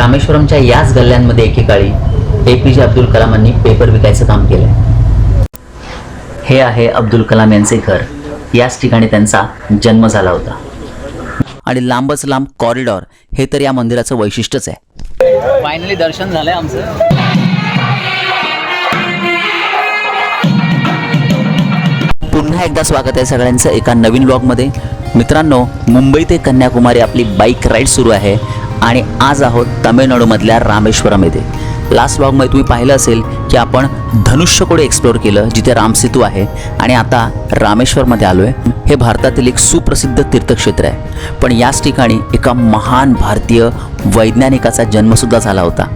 रामेश्वरमच्या याच गल्ल्यांमध्ये एकेकाळी A P जे अब्दुल कलामांनी पेपर विकायचं काम केलं हे आहे अब्दुल कलाम यांचे घर. याच ठिकाणी त्यांचा जन्म झाला होता. आणि लांबच लांब कॉरिडॉर हे तर या मंदिराचं वैशिष्ट्यच आहे. फायनली दर्शन झालंय आमचं. पुन्हा एकदा स्वागत आहे सगळ्यांचं एका नवीन ब्लॉगमध्ये मित्रांनो मुंबई ते कन्याकुमारी आपली बाईक राईड सुरू आहे. आणि आज आहोत तामिळनाडूमधल्या रामेश्वरम येथे लास्ट ब्लॉगमध्ये तुम्ही पाहिलं असेल की आपण धनुष्यकोडे एक्सप्लोअर केलं जिथे रामसेतू आहे. आणि आता रामेश्वरमध्ये आलो आहे हे भारतातील एक सुप्रसिद्ध तीर्थक्षेत्र आहे. पण याच ठिकाणी एका महान भारतीय वैज्ञानिकाचा जन्मसुद्धा झाला होता.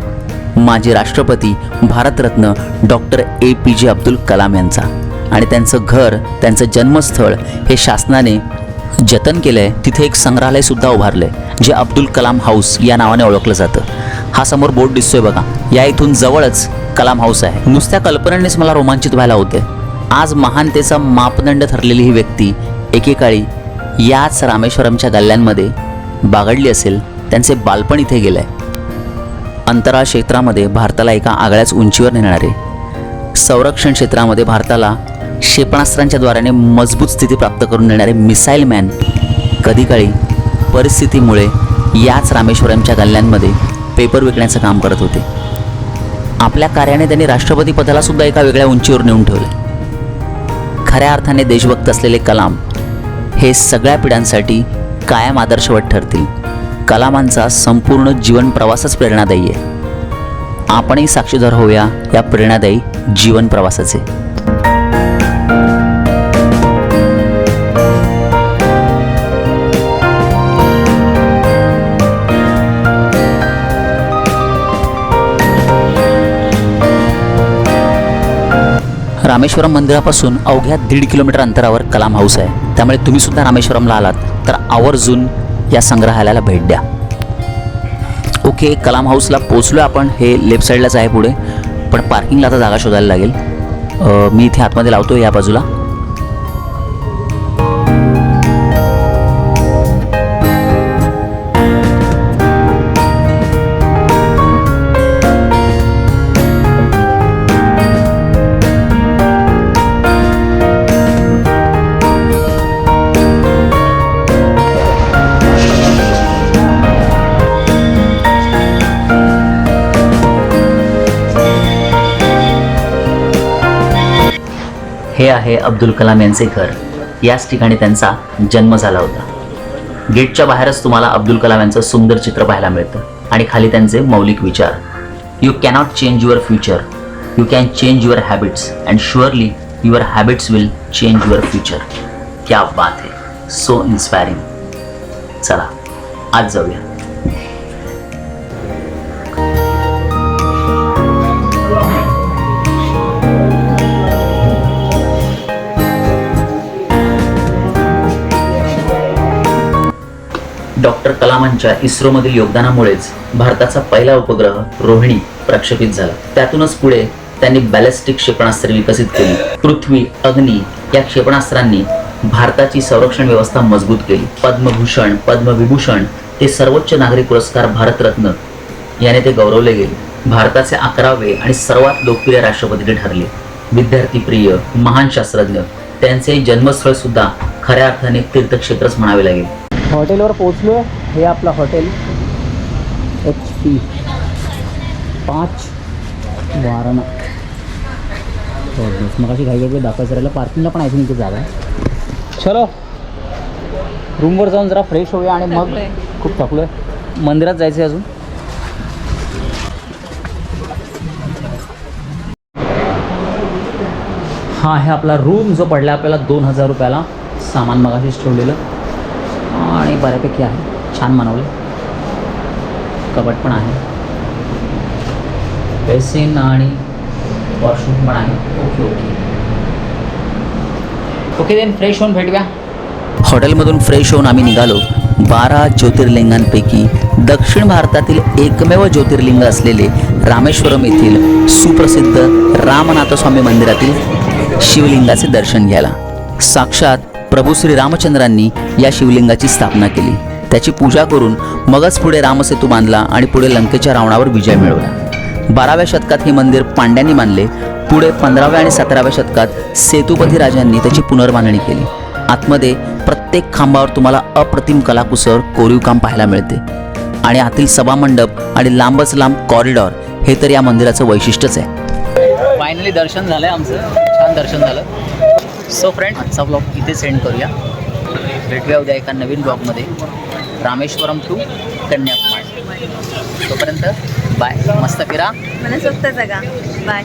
माजी राष्ट्रपती भारतरत्न डॉक्टर ए पी जे अब्दुल कलाम यांचा. आणि त्यांचं घर त्यांचं जन्मस्थळ हे शासनाने जतन केलं आहे तिथे एक संग्रहालयसुद्धा उभारलं आहे जे अब्दुल कलाम हाऊस या नावाने ओळखलं जातं. हा समोर बोर्ड दिसतोय बघा. या इथून जवळच कलाम हाऊस आहे. नुसत्या कल्पनेनेच मला रोमांचित व्हायला होते आज महानतेचा मापदंड ठरलेली ही व्यक्ती एकेकाळी याच रामेश्वरमच्या गल्ल्यांमध्ये बागडली असेल त्यांचे बालपण इथे गेलं आहे अंतराळ क्षेत्रामध्ये भारताला एका आगळ्याच उंचीवर नेणारे संरक्षण क्षेत्रामध्ये भारताला क्षेपणास्त्रांच्या द्वाराने मजबूत स्थिती प्राप्त करून देणारे मिसाईल मॅन कधीकाळी परिस्थितीमुळे याच रामेश्वरमच्या गल्ल्यांमध्ये पेपर विकण्याचं काम करत होते. आपल्या कार्याने त्यांनी राष्ट्रपती पदाला सुद्धा एका वेगळ्या उंचीवर नेऊन ठेवले. खऱ्या अर्थाने देशभक्त असलेले कलाम हे सगळ्या पिढ्यांसाठी कायम आदर्शवत ठरतील. कलामांचा संपूर्ण जीवन प्रवासच प्रेरणादायी आहे. आपणही साक्षीदार होऊया या प्रेरणादायी जीवन प्रवासाचे. रामेश्वरम मंदिरापासून अवघ्या दीड किलोमीटर अंतरावर कलाम हाऊस आहे. त्यामुळे तुम्ही सुद्धा रामेश्वरमला आलात तर आवर्जून या संग्रहालयाला भेट द्या. ओके कलाम हाऊसला पोचलो आपण. हे लेफ्ट साईडलाच आहे पुढे. पण पार्किंगला आता जागा शोधायला लागेल. मी इथे आतमध्ये लावतो या बाजूला. हे आहे अब्दुल कलाम यांचे घर. याच ठिकाणी त्यांचा जन्म झाला होता. गेटच्या बाहेरच तुम्हाला अब्दुल कलाम यांचं सुंदर चित्र पाहायला मिळतं आणि खाली त्यांचे मौलिक विचार. You cannot change your future you can change your habits and surely your habits will change your future क्या बात आहे सो इन्स्पायरिंग चला आज जाऊया. डॉक्टर कलामांच्या इस्रोमधील योगदानामुळेच भारताचा पहिला उपग्रह रोहिणी प्रक्षेपित झाला. त्यातूनच पुढे त्यांनी बॅलिस्टिक क्षेपणास्त्रे विकसित केली. पृथ्वी अग्नी या क्षेपणास्त्रांनी भारताची संरक्षण व्यवस्था मजबूत केली. पद्मभूषण पद्मविभूषण ते सर्वोच्च नागरी पुरस्कार भारतरत्न याने ते गौरवले गेले. भारताचे अकरावे आणि सर्वात लोकप्रिय राष्ट्रपती ठरले. विद्यार्थी प्रिय महान शास्त्रज्ञ त्यांचे जन्मस्थळ सुद्धा खऱ्या अर्थाने तीर्थक्षेत्रच म्हणावे लागेल. हॉटेलवर पोचलो आहे हे आपलं हॉटेल. एच पी पाच वारणा मग अशी घाई घाई दाखवायचं राहिलं पार्किंगला पण आहे इथे जागा आहे चलो रूमवर जाऊन जरा फ्रेश होऊया आणि मग खूप थकलो आहे मंदिरात जायचं आहे अजून हा आहे आपला रूम जो पडला आपल्याला दोन हजार रुपयाला सामान मगाशीच ठेवलेलं आणि बऱ्यापैकी आहे. छान बनवलं कबट पण आहे. बेसिन आणि वॉशरूम पण आहे. Okay okay. Okay then fresh होऊन भेटूया. हॉटेलमधून फ्रेश होऊन आम्ही निघालो. बारा ज्योतिर्लिंगांपैकी दक्षिण भारतातील एकमेव ज्योतिर्लिंग असलेले रामेश्वरम येथील सुप्रसिद्ध रामनाथस्वामी मंदिरातील शिवलिंगाचे दर्शन घ्यायला. साक्षात प्रभू श्री रामचंद्रांनी या शिवलिंगाची स्थापना केली. त्याची पूजा करून मगच पुढे रामसेतू बांधला आणि पुढे लंकेच्या रावणावर विजय मिळवला. बाराव्या शतकात हे मंदिर पांड्यांनी बांधले. पुढे पंधराव्या आणि सतराव्या शतकात सेतुपती राजांनी त्याची पुनर्बांधणी केली. आतमध्ये प्रत्येक खांबावर तुम्हाला अप्रतिम कलाकुसर कोरीव काम पाहायला मिळते. आणि आतील सभामंडप आणि लांबच लांब कॉरिडॉर हे तर या मंदिराचं वैशिष्ट्यच आहे. फायनली दर्शन झालंय आमचं. छान दर्शन झालं. सो फ्रेंड आजचा ब्लॉग इथे सेंड करूया. भेटूया उद्या एका नवीन ब्लॉगमध्ये रामेश्वरम टू कन्याकुमारी. तोपर्यंत बाय मस्त फिरा. मनसोक्त जगा. बाय